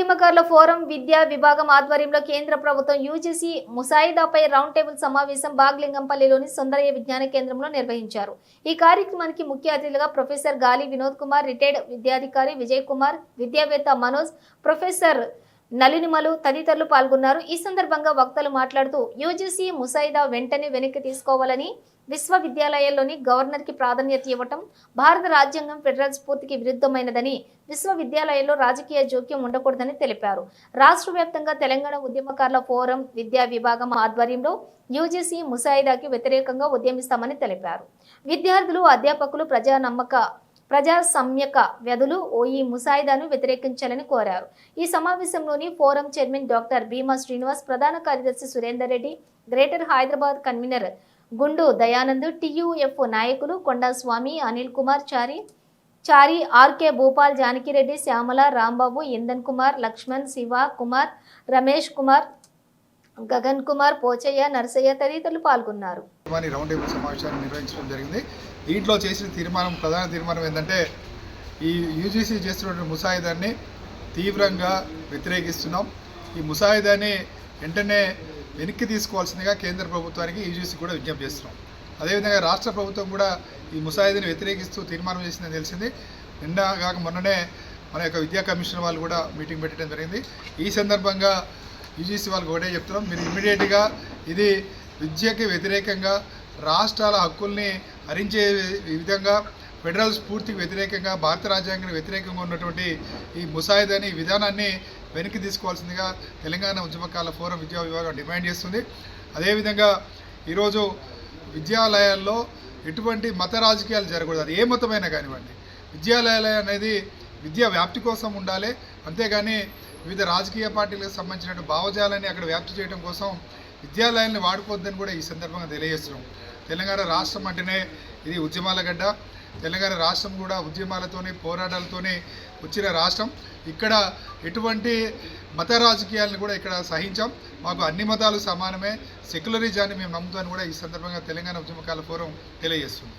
ఉద్యమకారుల ఫోరం విద్యా విభాగం ఆధ్వర్యంలో కేంద్ర ప్రభుత్వం యూజీసీ ముసాయిదాపై రౌండ్ టేబుల్ సమావేశం బాగ్లింగంపల్లిలోని సుందరయ్య విజ్ఞాన కేంద్రంలో నిర్వహించారు. ఈ కార్యక్రమానికి ముఖ్య అతిథులుగా ప్రొఫెసర్ గాలి వినోద్ కుమార్ రిటైర్డ్ విద్యాధికారి విజయ్ కుమార్ విద్యావేత్త మనోజ్ ప్రొఫెసర్ నలినిమలు తదితరులు పాల్గొన్నారు. ఈ సందర్భంగా వక్తలు మాట్లాడుతూ యూజీసీ ముసాయిదా వెంటనే వెనక్కి తీసుకోవాలని విశ్వవిద్యాలయాల్లోని గవర్నర్కి ప్రాధాన్యత ఇవ్వటం భారత రాజ్యాంగం ఫెడరల్ స్ఫూర్తికి విరుద్ధమైనదని విశ్వవిద్యాలయాల్లో రాజకీయ జోక్యం ఉండకూడదని తెలిపారు. రాష్ట్ర వ్యాప్తంగా తెలంగాణ ఉద్యమకారుల ఫోరం విద్యా విభాగం ఆధ్వర్యంలో యూజీసీ ముసాయిదాకి వ్యతిరేకంగా ఉద్యమిస్తామని తెలిపారు. విద్యార్థులు అధ్యాపకులు ప్రజా నమ్మక ప్రజా సమ్యక వ్యధులు ఓ ఈ ముసాయిదాను వ్యతిరేకించాలని కోరారు. ఈ సమావేశంలోని forum chairman doctor Bhima Srinivas ప్రధాన కార్యదర్శి Surender Reddy greater Hyderabad convener Gundu Dayanand TUF నాయకులు కొండాస్వామి అనిల్ కుమార్ చారి చారి ఆర్కే భూపాల్ జానకిరెడ్డి శ్యామల రాంబాబు ఇందన్ కుమార్ లక్ష్మణ్ శివ కుమార్ రమేష్ కుమార్ గగన్ కుమార్ పోచయ్య నరసయ్య తదితరులు పాల్గొన్నారు. వారి రౌండ్ టేబుల్ సమావేశాన్ని నిర్వహించడం జరిగింది. దీంట్లో చేసిన తీర్మానం ప్రధాన తీర్మానం ఏంటంటే ఈ యూజీసీ చేస్తున్నటువంటి ముసాయిదాన్ని తీవ్రంగా వ్యతిరేకిస్తున్నాం. ఈ ముసాయిదాన్ని వెంటనే వెనక్కి తీసుకోవాల్సిందిగా కేంద్ర ప్రభుత్వానికి యూజీసీ కూడా విజ్ఞప్తి చేస్తున్నాం. అదేవిధంగా రాష్ట్ర ప్రభుత్వం కూడా ఈ ముసాయిదాని వ్యతిరేకిస్తూ తీర్మానం చేసిందని తెలిసింది. నిన్న కాక మొన్ననే మన యొక్క విద్యా కమిషన్ వాళ్ళు కూడా మీటింగ్ పెట్టడం జరిగింది. ఈ సందర్భంగా యూజీసీ వాళ్ళకి ఒకటే చెప్తున్నాం. మీరు ఇమీడియట్గా ఇది విద్యకి వ్యతిరేకంగా రాష్ట్రాల హక్కుల్ని హరించే విధంగా ఫెడరల్ స్ఫూర్తికి వ్యతిరేకంగా భారత రాజ్యాంగానికి వ్యతిరేకంగా ఉన్నటువంటి ఈ ముసాయిదాని విధానాన్ని వెనక్కి తీసుకోవాల్సిందిగా తెలంగాణ ఉద్యమకాల ఫోరం విద్యా విభాగం డిమాండ్ చేస్తుంది. అదేవిధంగా ఈరోజు విద్యాలయాల్లో ఎటువంటి మత రాజకీయాలు జరగకూడదు. అది ఏ మతమైనా కానివ్వండి. విద్యాలయాలు అనేది విద్యా వ్యాప్తి కోసం ఉండాలి. అంతేగాని వివిధ రాజకీయ పార్టీలకు సంబంధించిన భావజాలాన్ని అక్కడ వ్యాప్తి చేయడం కోసం విద్యాలయాల్ని వాడుకోవద్దని కూడా ఈ సందర్భంగా తెలియజేస్తున్నాం. తెలంగాణ రాష్ట్రం అంటేనే ఇది ఉద్యమాల గడ్డ. తెలంగాణ రాష్ట్రం కూడా ఉద్యమాలతోనే పోరాటాలతోనే వచ్చిన రాష్ట్రం. ఇక్కడ ఎటువంటి మత రాజకీయాలను కూడా ఇక్కడ సహించాం. మాకు అన్ని మతాలు సమానమే. సెక్యులరిజాన్ని మేము నమ్ముతామని కూడా ఈ సందర్భంగా తెలంగాణ ఉద్యమకాల ఫోరం తెలియజేస్తుంది.